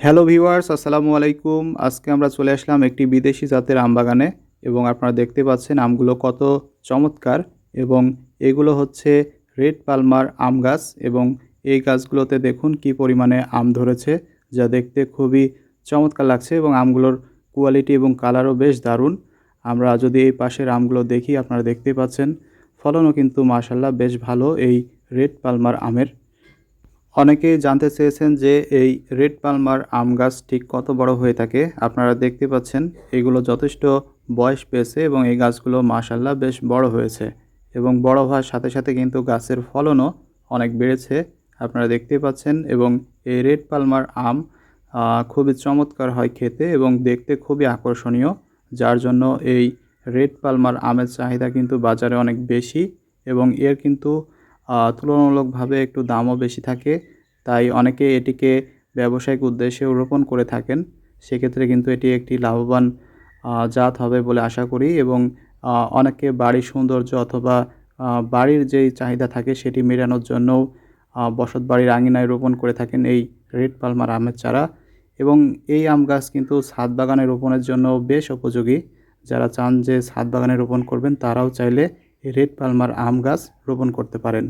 Hello viewers আসসালামু আলাইকুম। আজকে আমরা চলে আসলাম একটি বিদেশি জাতের আম বাগানে এবং আপনারা দেখতে পাচ্ছেন আমগুলো কত চমৎকার এবং এগুলো হচ্ছে রেড পালমার আম গাছ এবং এই গাছগুলোতে দেখুন কি পরিমাণে আম ধরেছে যা দেখতে খুবই চমৎকার লাগছে এবং আমগুলোর কোয়ালিটি এবং কালারও বেশ দারুণ। আমরা যদি এই পাশের আমগুলো দেখি, আপনারা দেখতে পাচ্ছেন ফলনও কিন্তু মাশাল্লাহ বেশ ভালো এই রেড পালমার আমের। অনেকেই জানতে চেয়েছেন যে এই রেড পালমার আম গাছ ঠিক কত বড় হয়ে থাকে। আপনারা দেখতে পাচ্ছেন, এগুলো যথেষ্ট বয়স পেয়েছে এবং এই গাছগুলো মাশাল্লাহ বেশ বড় হয়েছে এবং বড় হওয়ার সাথে সাথে কিন্তু গাছের ফলনও অনেক বেড়েছে। আপনারা দেখতে পাচ্ছেন এবং এই রেড পালমার আম খুবই চমৎকার হয় খেতে এবং দেখতে খুবই আকর্ষণীয়, যার জন্য এই রেড পালমার আমের চাহিদা কিন্তু বাজারে অনেক বেশি এবং এর কিন্তু তুলনামূলকভাবে একটু দামও বেশি থাকে। তাই অনেকে এটিকে ব্যবসায়িক উদ্দেশ্যেও রোপণ করে থাকেন। সেক্ষেত্রে কিন্তু এটি একটি লাভবান জাত হবে বলে আশা করি এবং অনেকে বাড়ির সৌন্দর্য অথবা বাড়ির যেই চাহিদা থাকে সেটি মেটানোর জন্যও বসত বাড়ির আঙিনায় রোপণ করে থাকেন এই রেড পালমার আমের চারা। এবং এই আম গাছ কিন্তু ছাদ বাগানে রোপণের জন্য বেশ উপযোগী। যারা চান যে ছাদ বাগানে রোপণ করবেন তারাও চাইলে রেড পালমার আম গাছ রোপণ করতে পারেন।